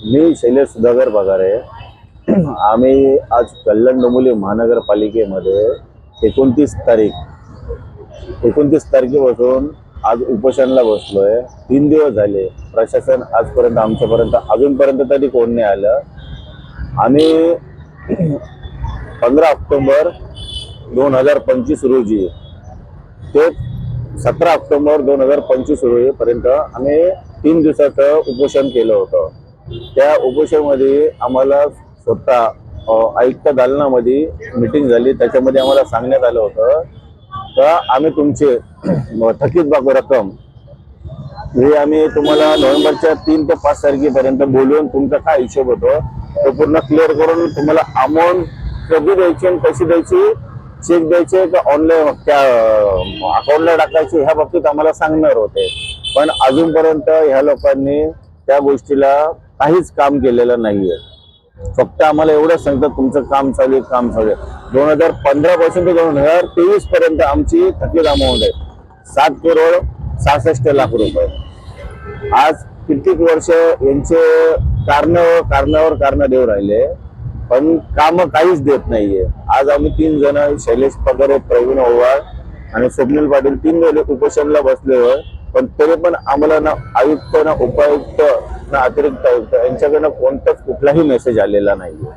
मी शैलेश सुधाकर पगारे. आम्ही आज कल्याण डोंबिवली महानगरपालिकेमध्ये एकोणतीस तारीख एकोणतीस तारखेपासून आज उपोषणला बसलोय. तीन दिवस झाले. प्रशासन आजपर्यंत आमच्यापर्यंत अजूनपर्यंत तरी कोण नाही आलं. आम्ही पंधरा ऑक्टोंबर दोन हजार पंचवीस रोजी ते सतरा ऑक्टोबर दोन हजार पंचवीस रोजीपर्यंत आम्ही तीन दिवसाचं उपोषण केलं होतं. त्या उपोषणामध्ये आम्हाला स्वतः आयुक्त दालनामध्ये मिटिंग झाली. त्याच्यामध्ये आम्हाला सांगण्यात आलं होतं का आम्ही तुमचे थकीत बाग रक्कम हे आम्ही तुम्हाला नोव्हेंबरच्या तीन ते पाच तारखेपर्यंत बोलवून तुमचा काय हिशोब होतो तो पूर्ण क्लिअर करून तुम्हाला अमाऊंट कधी द्यायची आणि कशी द्यायची चेक द्यायचे का ऑनलाईन त्या अकाउंटला टाकायचे ह्या बाबतीत आम्हाला सांगणार होते. पण अजूनपर्यंत ह्या लोकांनी त्या गोष्टीला काहीच काम केलेलं नाहीये. फक्त आम्हाला एवढंच सांगतात तुमचं काम चालू आहे काम चालू आहे. दोन हजार पंधरा पासून ते दोन हजार तेवीस पर्यंत आमची थकीत अमाऊंट आहे सात करोड सहासष्ट लाख रुपये. आज कित्येक वर्ष यांचे कारण कारणावर कारण देऊ राहिले पण काम काहीच देत नाहीये. आज आम्ही तीन जण शैलेश पगारे प्रवीण ओवाळ आणि स्वप्नील पाटील तीन जण उपोषणला बसले पण तरी पण आम्हाला ना आयुक्त ना उपायुक्त अतिरिक्त आयुक्त यांच्याकडनं कोणताच कुठलाही मेसेज आलेला नाहीये.